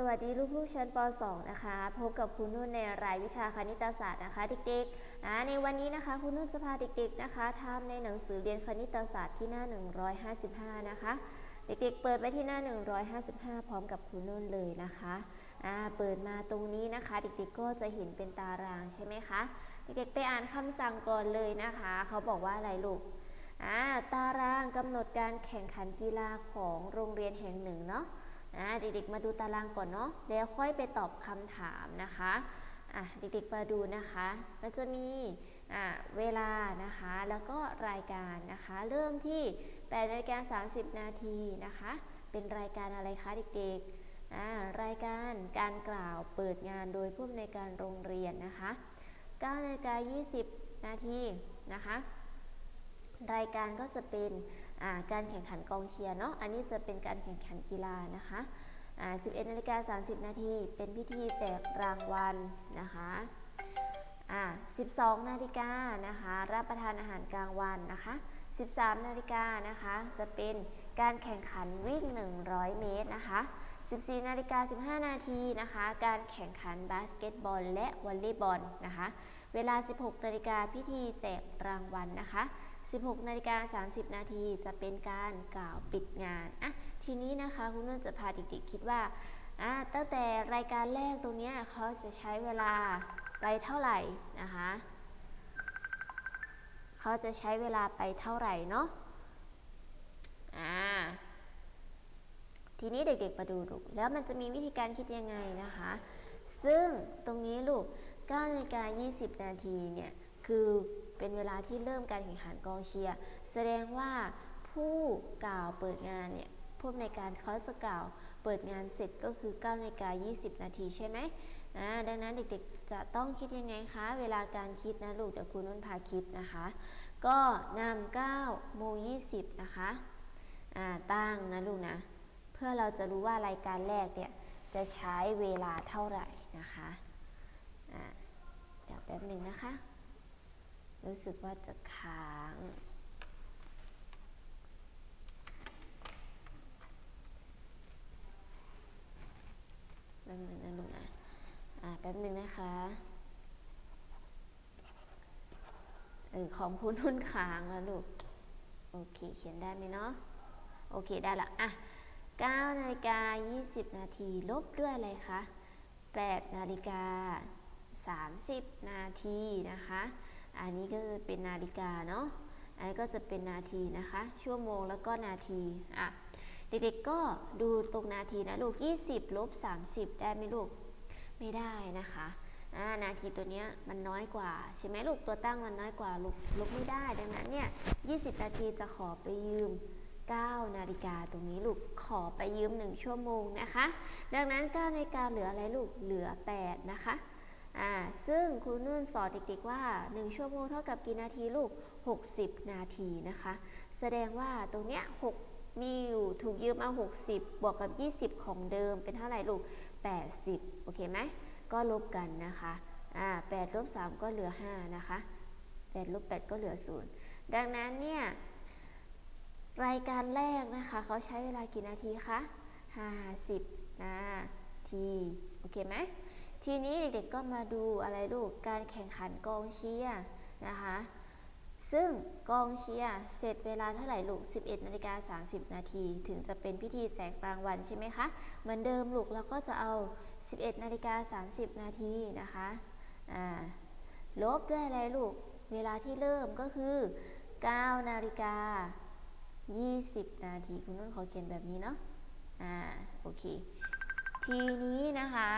สวัสดีลูกๆชั้นป .2 นะคะ พบกับคุณนุ่นในรายวิชาคณิตศาสตร์นะคะ เด็กๆนะในวันนี้นะคะคุณนุ่นจะพาเด็กๆนะคะทำในหนังสือเรียนคณิตศาสตร์ที่หน้า 155 นะคะ เด็กๆ เปิดไปที่หน้า 155 พร้อมกับคุณนุ่นเลยนะคะอ่าเปิดมาตรงนี้นะคะ เด็กๆก็จะเห็นเป็นตารางใช่ไหมคะเด็กๆไปอ่านคำสั่งก่อนเลยนะคะ เขาบอกว่าอะไรลูกอ่าตารางกำหนดการแข่งขันกีฬาของโรงเรียนแห่งหนึ่งเนาะ อ่าเด็กๆมาดูตารางก่อนเนาะแล้วค่อยไปตอบคำถามนะคะอะเด็กๆมาดูนะคะมันจะมีอ่าเวลานะคะแล้วก็รายการนะคะ เริ่มที่8นาฬิกา30 นาทีนะคะ เป็นรายการอะไรคะเด็กๆอ่ารายการการกล่าวเปิดงานโดยผู้อำนวยการโรงเรียนนะคะ9นาฬิกา20 นาทีนะคะ รายการก็จะเป็น การแข่งขันกองเชียร์เนาะ อันนี้จะเป็นการแข่งขันกีฬานะคะ11นาฬิกา30 นาที เป็นพิธีแจกรางวัลนะคะ12 นาฬิกานะคะ รับประทานอาหารกลางวันนะคะ 13 นาฬิกานะคะ จะเป็นการแข่งขันวิ่ง 100 เมตรนะคะ 14 นาฬิกา 15 นาทีนะคะ การแข่งขันบาสเกตบอล และวอลเลย์บอลนะคะ เวลา 16 นาฬิกาพิธีแจกรางวัลนะคะ 16นาฬิกา30 นาทีจะเป็นการกล่าวปิดงานอะทีนี้นะคะคุณนุ่นจะพาเด็กๆคิดว่าอะตั้งแต่รายการแรกตรงนี้เขาจะใช้เวลาไปเท่าไหร่นะคะเขาจะใช้เวลาไปเท่าไหร่เนาะอ่าทีนี้เด็กๆมาดูลูกแล้วมันจะมีวิธีการคิดยังไงนะคะ ซึ่งตรงนี้ลูก9นาฬิกา20 นาทีเนี่ยคือ เป็นเวลาที่เริ่มการแข่งขันกองเชียร์ แสดงว่าผู้กล่าวเปิดงานเนี่ยผู้ในการเขาจะกล่าวเปิดงานเสร็จก็คือ9นาฬิกา20 นาทีใช่ไหมอ่าดังนั้นเด็กๆจะต้องคิดยังไงคะ เวลาการคิดนะลูกเดี๋ยวคุณนุ่นพาคิดนะคะ ก็นำ9โมง20 นะคะอ่าตั้งนะลูกนะ เพื่อเราจะรู้ว่ารายการแรกเนี่ยจะใช้เวลาเท่าไหร่นะคะอ่าเดี๋ยวแป๊บหนึ่งนะคะ รู้สึกว่าจะค้าง แป๊บนึ่งนะลูกนะ อ่าแป๊บนึงนะคะเออของคุณนุ่นค้างแล้วลูก โอเค เขียนได้ไหมเนาะ โอเค ได้ละ อะ9นาฬิกา20 นาทีลบด้วยอะไรคะ8นาฬิกา30 นาทีนะคะ อันนี้ก็จะเป็นนาฬิกาเนาะ อันนี้ก็จะเป็นนาทีนะคะ ชั่วโมงแล้วก็นาที อะ เด็กๆก็ดูตรงนาทีนะลูก 20ลบ30 ได้ไหมลูก ไม่ได้นะคะอ่านาทีตัวเนี้ยมันน้อยกว่าใช่ไหมลูกตัวตั้งมันน้อยกว่าลูกลบไม่ได้ ดังนั้นเนี่ย20 นาทีจะขอไปยืม 9 นาฬิกาตรงนี้ลูกขอไปยืม 1 ชั่วโมงนะคะ ดังนั้น9นาฬิกาเหลืออะไรลูกเหลือ 8 นะคะ อ่าซึ่งครูนุ่นสอนเด็กๆว่า 1 ชั่วโมงเท่ากับกี่นาทีลูก 60 นาทีนะคะ แสดงว่าตรงเนี้ย6มีอยู่ถูกยืมเอา60 บวกกับ 20 ของเดิมเป็นเท่าไหร่ลูก 80 โอเคไหม ก็ลบกันนะคะอ่า8ลบ3 ก็เหลือ 5 นะคะ8ลบ8ก็เหลือ 0 ดังนั้นเนี่ยรายการแรกนะคะเขาใช้เวลากี่นาทีคะ 50 นาที โอเคไหม ทีนี้เด็กๆก็มาดูอะไรลูก การแข่งขันกองเชียร์นะคะ ซึ่งกองเชียร์เสร็จเวลาเท่าไหร่ลูก 11นาฬิกา30 นาทีถึงจะเป็นพิธีแจกรางวัลใช่ไหมคะ เหมือนเดิมลูกเราก็จะเอา 11นาฬิกา30 นาทีนะคะลบด้วยอะไรลูก เวลาที่เริ่มก็คือ 9 นาฬิกา 20 นาที คุณนุ่นขอเขียนแบบนี้เนาะ อ่า โอเค ทีนี้นะคะ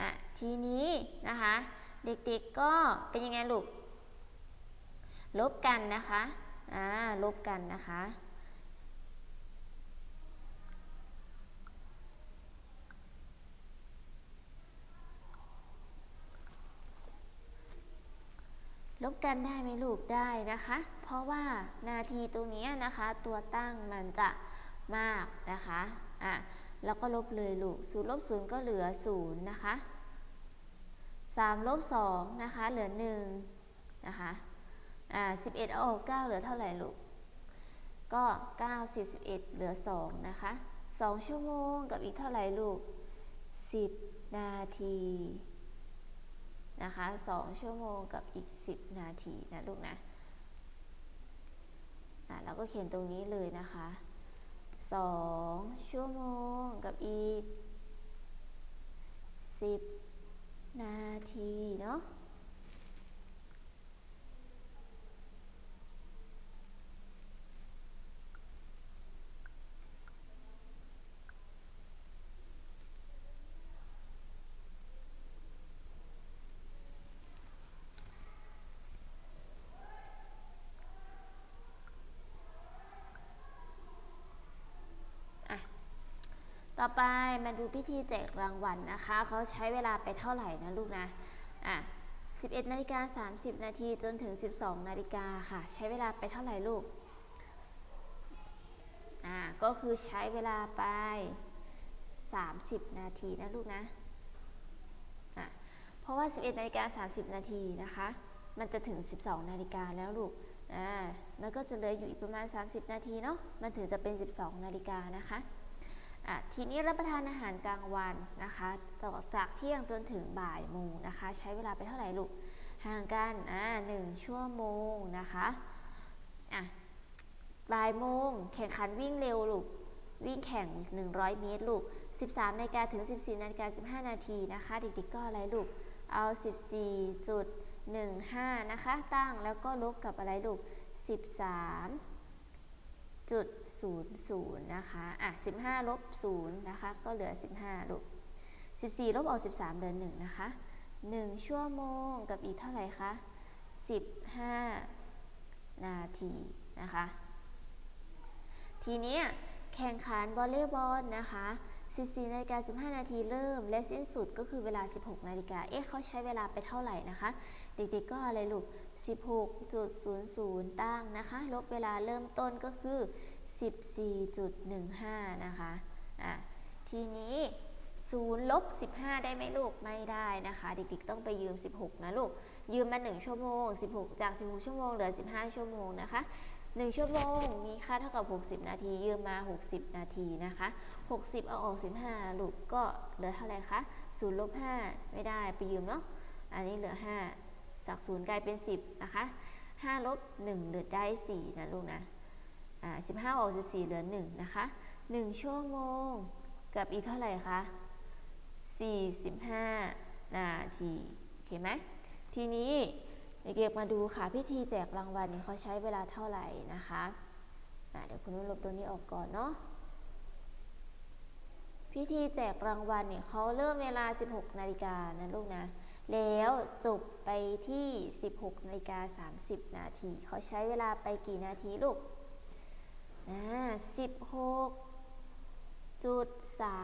อะทีนี้นะคะ เด็กๆก็เป็นยังไงลูก ลบกันนะคะอ่าลบกันนะคะลบกันได้ไหมลูกได้นะคะ เพราะว่านาทีตรงนี้นะคะ ตัวตั้งมันจะมากนะคะ อะ แล้วก็ลบเลยลูกศูนย์ลบศูนย์ก็เหลือศูนย์นะคะสามลบสองนะคะเหลือหนึ่งนะคะอ่าสิบเอ็ดเอาออกเก้าเหลือเท่าไหร่ลูกก็เก้าสิบสิบเอ็ดเหลือสองนะคะ2ชั่วโมงกับอีกเท่าไหร่ลูก10นาทีนะคะ2ชั่วโมงกับอีก10นาทีนะลูกนะอะเราก็เขียนตรงนี้เลยนะคะ สองชั่วโมงกับอีสิบนาทีเนาะ ต่ อไปมาดูพิธีแจกรางวัลนะคะ เขาใช้เวลาไปเท่าไหร่นะลูกนะ อะ 11นาฬิกา30 นาทีจนถึง 12 นาฬิกาค่ะ ใช้เวลาไปเท่าไหร่ลูก อ่า ก็คือใช้เวลาไป 30 นาทีนะลูกนะ อะ เพราะว่า 11นาฬิกา30 นาทีนะคะ มันจะถึง 12 นาฬิกาแล้วลูก อ่า มันก็จะเหลืออยู่อีกประมาณ 30 นาทีเนาะ มันถึงจะเป็น 12 นาฬิกานะคะ ทีนี้รับประทานอาหารกลางวันนะคะต่อจากเที่ยงจนถึงบ่ายโมงนะคะ ใช้เวลาไปเท่าไหร่ลูกห่างกันอ่าหนึ่งชั่วโมงนะคะอะบ่ายโมงแข่งขันวิ่งเร็วลูกวิ่งแข่ง 100 เมตรลูก 13นาฬิกาถึง 14นาฬิกา15 นาทีนะคะเด็กๆก็อะไรลูกเอา 14.15 นะคะ ตั้งแล้วก็ลบกับอะไรลูก 13.15 0.00 นะคะอะ15ลบ0นะคะ ก็เหลือ 15ลบ14ลบออก13 เดือน1นะคะ 1 ชั่วโมงกับอีกเท่าไหร่คะ 15 นาทีนะคะ ทีนี้แข่งขันวอลเลย์บอลนะคะ 14นาฬิกา15 นาทีเริ่ม และสิ้นสุดก็คือเวลา 16 นาฬิกา เอ๊ะเขาใช้เวลาไปเท่าไหร่นะคะ เด็กๆก็อะไรลูก16.00 ตั้งนะคะ ลบเวลาเริ่มต้นก็คือ 14.15 นะคะอะทีนี้0ลบ15 ได้ไหมลูก ไม่ได้นะคะ เด็กๆต้องไปยืม 16 นะลูก ยืมมา 1 ชั่วโมง 16 จาก 16 ชั่วโมงเหลือ 15 ชั่วโมงนะคะ 1 ชั่วโมงมีค่าเท่ากับ 60 นาที ยืมมา 60 นาทีนะคะ 60 เอาออก 15 ลูกก็เหลือเท่าไหร่คะ0ลบ5ไม่ได้ไปยืมเนาะ อันนี้เหลือ 5 จาก 0 กลายเป็น 10 นะคะ5ลบ1เหลือได้ 4 นะลูกนะ อ่า15ออก14เหลือ1นะคะ1ชั่วโมงกับอีกเท่าไหร่คะ45นาทีโอเคไหมทีนี้เด็กๆมาดูค่ะพิธีแจกรางวัลนี่เขาใช้เวลาเท่าไหร่นะคะะเดี๋ยวคุณนุ่นลบตัวนี้ออกก่อนเนาะพิธีแจกรางวัลเนี่ยเขาเริ่มเวลา 16 นาฬิกานะลูกนะ แล้วจบไปที่ 16 นาฬิกา 30 นาที เขาใช้เวลาไปกี่นาทีลูก อ่า16จุด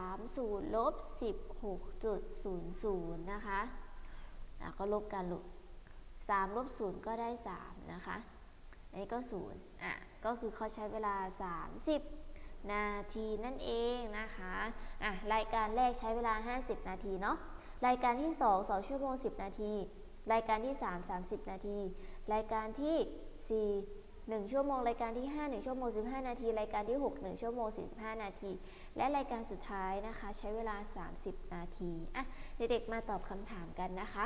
30ลบ16.00นย์ศูนย์นะคะอะก็ลบกันลูก3ลบ0ก็ได้3นะคะ อันนี้ก็0อะ ก็คือเขาใช้เวลา30นาทีนั่นเองนะคะ อะ รายการแรกใช้เวลา 50 นาทีเนาะ รายการที่ 2 2 ชั่วโมง 10 นาที รายการที่ 3 30 นาที รายการที่4 1 ชั่วโมงรายการที่ 5 1 ชั่วโมง 15 นาที รายการที่ 6 1 ชั่วโมง 45 นาที และรายการสุดท้ายนะคะ ใช้เวลา 30 นาทีอะเด็กๆมาตอบคำถามกันนะคะ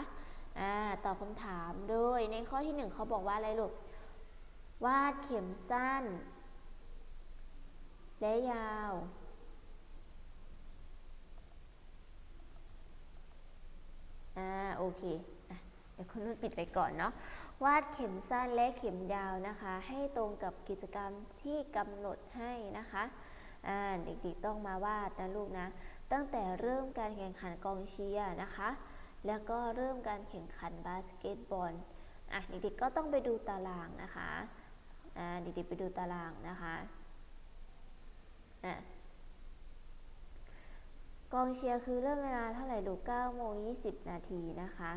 อ่าตอบคำถามโดยในข้อที่ 1เขาบอกว่าอะไรลูกวาดเข็มสั้น และยาว อ่าโอเคอะเดี๋ยวคุณนุ่นปิดไปก่อนเนาะ วาดเข็มสั้นและเข็มยาวนะคะ ให้ตรงกับกิจกรรมที่กำหนดให้นะคะอ่าเด็กๆต้องมาวาดนะลูกนะ ตั้งแต่เริ่มการแข่งขันกองเชียร์นะคะ แล้วก็เริ่มการแข่งขันบาสเกตบอลอะเด็กๆก็ต้องไปดูตารางนะคะอ่าเด็กๆไปดูตารางนะคะอะกองเชียร์คือเริ่มเวลาเท่าไหร่ลูก9โมง20 นาทีนะคะ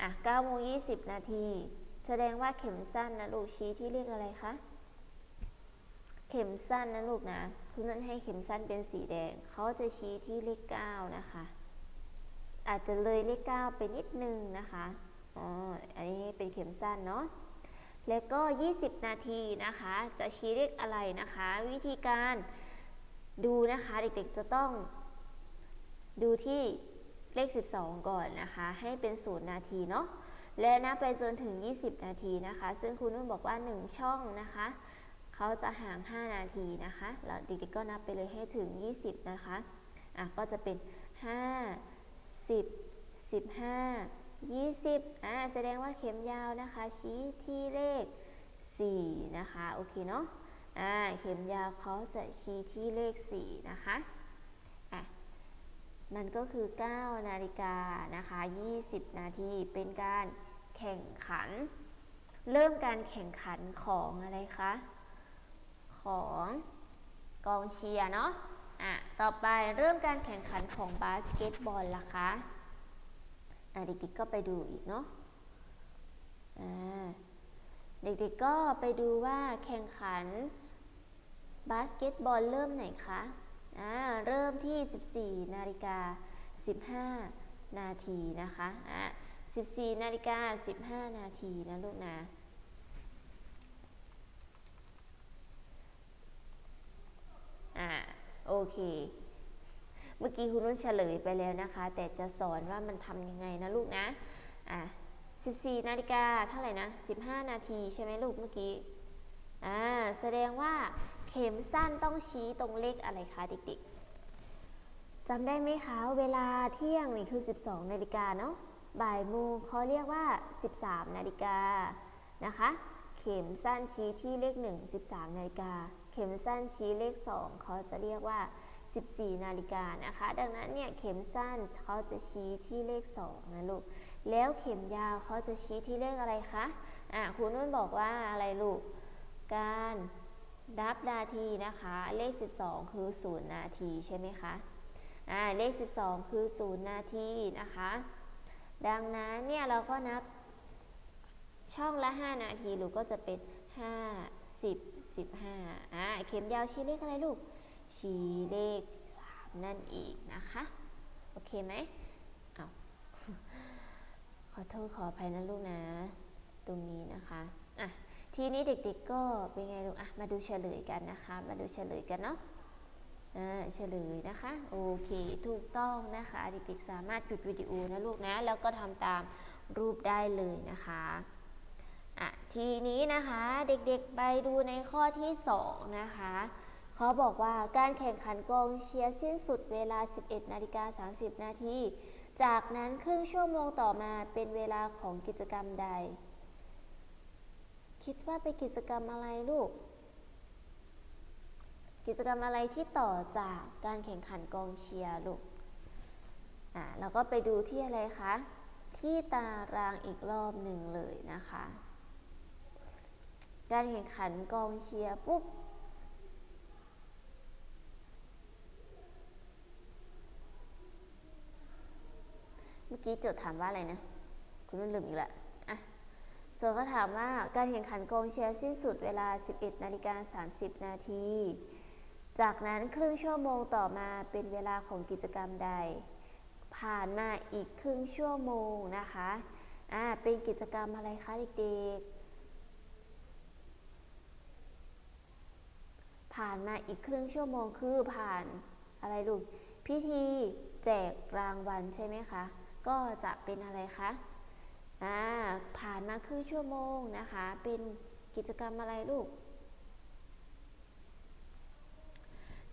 อะ9โมง20นาที แสดงว่าเข็มสั้นนะลูกชี้ที่เลขอะไรคะ เข็มสั้นนะลูกนะคุณนั่นให้เข็มสั้นเป็นสีแดง เขาจะชี้ที่เลข9นะคะ อาจจะเลยเลข9ไปนิดนึงนะคะ อ๋อ อันนี้เป็นเข็มสั้นเนาะแล้วก็ 20 นาทีนะคะ จะชี้เลขอะไรนะคะ วิธีการดูนะคะ เด็กๆจะต้องดูที่ เลข 12 ก่อนนะคะ ให้เป็น 0 นาทีเนาะและนับไปจนถึง 20 นาทีนะคะ ซึ่งคุณนุ่นบอกว่า 1 ช่องนะคะเขาจะห่าง 5 นาทีนะคะแล้วเด็กๆก็นับไปเลยให้ถึง 20 นะคะอะก็จะเป็น 5 10 15 20อ่าแสดงว่าเข็มยาวนะคะ ชี้ที่เลข 4 นะคะ โอเคเนาะอ่าเข็มยาวเขาจะชี้ที่เลข 4 นะคะ มันก็คือ 9 นาฬิกานะคะ 20 นาทีเป็นการแข่งขัน เริ่มการแข่งขันของอะไรคะ ของกองเชียร์เนาะอะ ต่อไปเริ่มการแข่งขันของบาสเกตบอลล่ะคะอะเด็กๆก็ไปดูอีกเนาะอ่าเด็กๆก็ไปดูว่าแข่งขันบาสเกตบอลเริ่มไหนคะ อ่าเริ่มที่ 14 นาฬิกา 15 นาทีนะคะอ่า14 นาฬิกา 15 นาทีนะลูกนะอ่าโอเคเมื่อกี้คุณนุ่นเฉลยไปแล้วนะคะ แต่จะสอนว่ามันทำยังไงนะลูกนะ อะ 14 นาฬิกาเท่าไหร่นะ 15 นาทีใช่ไหมลูกเมื่อกี้ อ่า แสดงว่า เข็มสั้นต้องชี้ตรงเลขอะไรคะเด็กๆจำได้ไหมคะเวลาเที่ยงนี่คือ 12 นาฬิกาเนาะบ่ายโมงเขาเรียกว่า 13 นาฬิกานะคะ เข็มสั้นชี้ที่เลข 1 13 นาฬิกา เข็มสั้นชี้เลข 2เขาจะเรียกว่า 14 นาฬิกานะคะ ดังนั้นเนี่ยเข็มสั้นเขาจะชี้ที่เลข 2 นะลูก แล้วเข็มยาวเขาจะชี้ที่เลขอะไรคะ อะครูนุ่นบอกว่าอะไรลูก การ นับนาทีนะคะ เลข 12 คือ 0 นาทีใช่ไหมคะอ่าเลข 12 คือ 0 นาทีนะคะ ดังนั้นเนี่ยเราก็นับช่องละ 5 นาทีลูกก็จะเป็น 5 10 15อ่าเข็มยาวชี้เลขอะไรลูก ชี้เลข 3 นั่นเองนะคะ โอเคไหมเอาขอโทษขออภัยนะลูกนะ ตรงนี้นะคะอะ ทีนี้เด็กๆก็เป็นไงลูกอะมาดูเฉลยกันนะคะ มาดูเฉลยกันเนาะอ่าเฉลยนะคะ โอเค ถูกต้องนะคะ เด็กๆสามารถหยุดวิดีโอนะลูกนะ แล้วก็ทำตามรูปได้เลยนะคะอะทีนี้นะคะเด็กๆไปดูในข้อที่ 2 นะคะเขาบอกว่าการแข่งขันกองเชียร์สิ้นสุดเวลา 11 นาฬิกา 30 นาที จากนั้นครึ่งชั่วโมงต่อมาเป็นเวลาของกิจกรรมใด คิดว่าเป็นกิจกรรมอะไรลูก กิจกรรมอะไรที่ต่อจากการแข่งขันกองเชียร์ลูก อ่าเราก็ไปดูที่อะไรคะ ที่ตารางอีกรอบหนึ่งเลยนะคะ การแข่งขันกองเชียร์ปุ๊บเมื่อกี้โจทย์ถามว่าอะไรนะ คุณลืมอีกและอะ ส่วนก็ถามว่าการแข่งขันกองเชียร์สิ้นสุดเวลา 11 นาฬิกา 30 นาที จากนั้นครึ่งชั่วโมงต่อมาเป็นเวลาของกิจกรรมใด ผ่านมาอีกครึ่งชั่วโมงนะคะ อ่า เป็นกิจกรรมอะไรคะเด็กๆ ผ่านมาอีกครึ่งชั่วโมงคือผ่านอะไรลูก พิธีแจกรางวัลใช่ไหมคะ ก็จะเป็นอะไรคะ อ่าผ่านมาครึ่งชั่วโมงนะคะ เป็นกิจกรรมอะไรลูก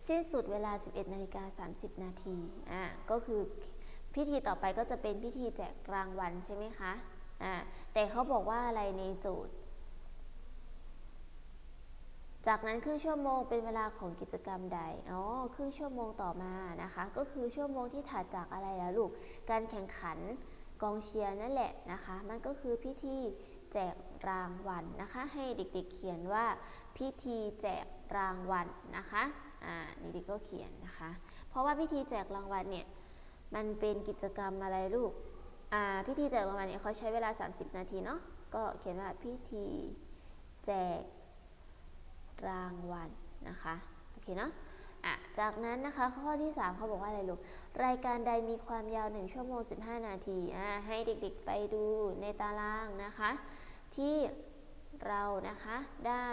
สิ้นสุดเวลา 11นาฬิกา30 นาทีอ่าก็คือพิธีต่อไปก็จะเป็นพิธีแจกรางวัลใช่ไหมคะอ่าแต่เขาบอกว่าอะไรในโจทย์ จากนั้นครึ่งชั่วโมงเป็นเวลาของกิจกรรมใด อ๋อ ครึ่งชั่วโมงต่อมานะคะ ก็คือชั่วโมงที่ถัดจากอะไรแล้วลูก การแข่งขัน กองเชียร์นั่นแหละนะคะ มันก็คือพิธีแจกรางวัลนะคะ ให้เด็กๆเขียนว่าพิธีแจกรางวัลนะคะ อ่าเด็กๆก็เขียนนะคะ เพราะว่าพิธีแจกรางวัลเนี่ยมันเป็นกิจกรรมอะไรลูก อ่าพิธีแจกรางวัลเนี่ยเขาใช้เวลา 30 นาทีเนาะ ก็เขียนว่าพิธีแจกรางวัลนะคะ โอเคเนาะ อะจากนั้นนะคะข้อที่ 3เขาบอกว่าอะไรลูกรายการใดมีความยาว 1 ชั่วโมง 15 นาทีอ่าให้เด็กๆไปดูในตารางนะคะ ที่เรานะคะได้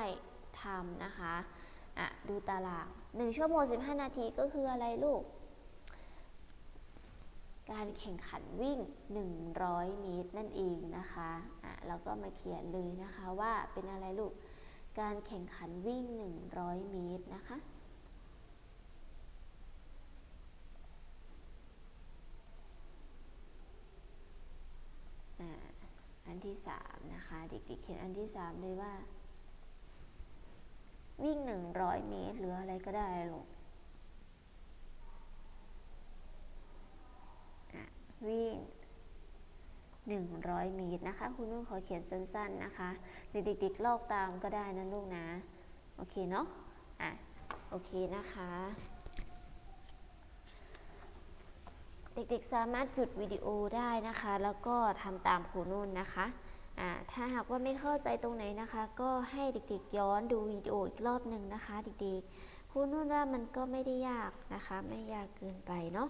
ทำนะคะอะดูตาราง 1 ชั่วโมง 15 นาทีก็คืออะไรลูก การแข่งขันวิ่ง 100 เมตรนั่นเองนะคะอะเราก็มาเขียนเลยนะคะว่าเป็นอะไรลูก การแข่งขันวิ่ง 100 เมตรนะคะ อ่า อัน ที่สามนะคะ เด็กๆเขียนอันที่สามเลยว่า วิ่ง100เมตรหรืออะไรก็ได้ลูกอะวิ่ง100 เมตรนะคะ คุณนุ่นขอเขียนสั้น ๆนะคะ เด็กๆลอกตามก็ได้นะลูกนะ โอเคเนาะ อะ โอเคนะคะ เด็กๆสามารถหยุดวิดีโอได้นะคะ แล้วก็ทำตามครูนุ่นนะคะอ่าถ้าหากว่าไม่เข้าใจตรงไหนนะคะ ก็ให้เด็กๆย้อนดูวิดีโออีกรอบหนึ่งนะคะเด็กๆครูนุ่นว่ามันก็ไม่ได้ยากนะคะ ไม่ยากเกินไปเนาะ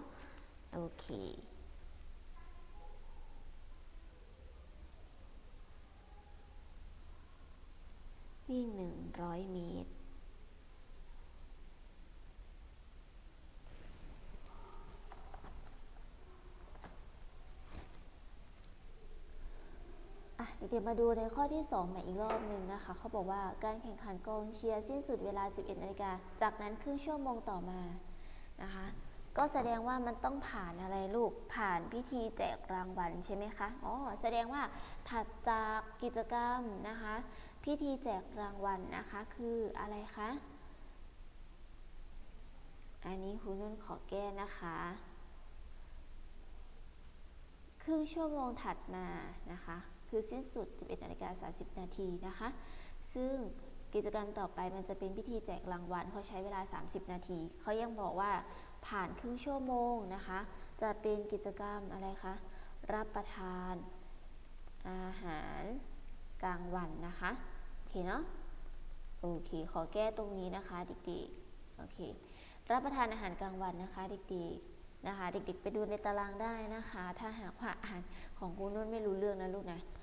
โอเควิ่ง100 เมตร เดี๋ยวมาดูในข้อที่2ใหม่อีกรอบหนึ่งนะคะ เขาบอกว่าการแข่งขันกองเชียร์สิ้นสุดเวลา 11นาฬิกา จากนั้นครึ่งชั่วโมงต่อมานะคะ ก็แสดงว่ามันต้องผ่านอะไรลูก ผ่านพิธีแจกรางวัลใช่ไหมคะ อ๋อ แสดงว่าถัดจากกิจกรรมนะคะ พิธีแจกรางวัลนะคะคืออะไรคะ อันนี้คุณนุ่นขอแก้นะคะครึ่งชั่วโมงถัดมานะคะ คือสิ้นสุด 11นาฬิกา30 นาทีนะคะ ซึ่งกิจกรรมต่อไปมันจะเป็นพิธีแจกรางวัลเขาใช้เวลา 30 นาที เขายังบอกว่าผ่านครึ่งชั่วโมงนะคะ จะเป็นกิจกรรมอะไรคะ รับประทานอาหารกลางวันนะคะ โอเคเนาะ โอเค ขอแก้ตรงนี้นะคะเด็กๆ โอเค รับประทานอาหารกลางวันนะคะเด็กๆ นะคะ เด็กๆ ไปดูในตารางได้นะคะ ถ้าหากว่าอ่านของคุณนุ่นไม่รู้เรื่องนะลูกนะอะ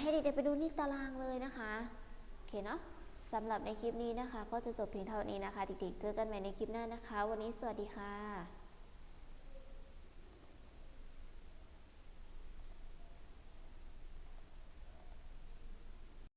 ให้เด็กๆไปดูนี่ตารางเลยนะคะโอเคเนาะสำหรับในคลิปนี้นะคะ ก็จะจบเพียงเท่านี้นะคะเด็กๆเจอกันใหม่ในคลิปหน้านะคะ วันนี้สวัสดีค่ะ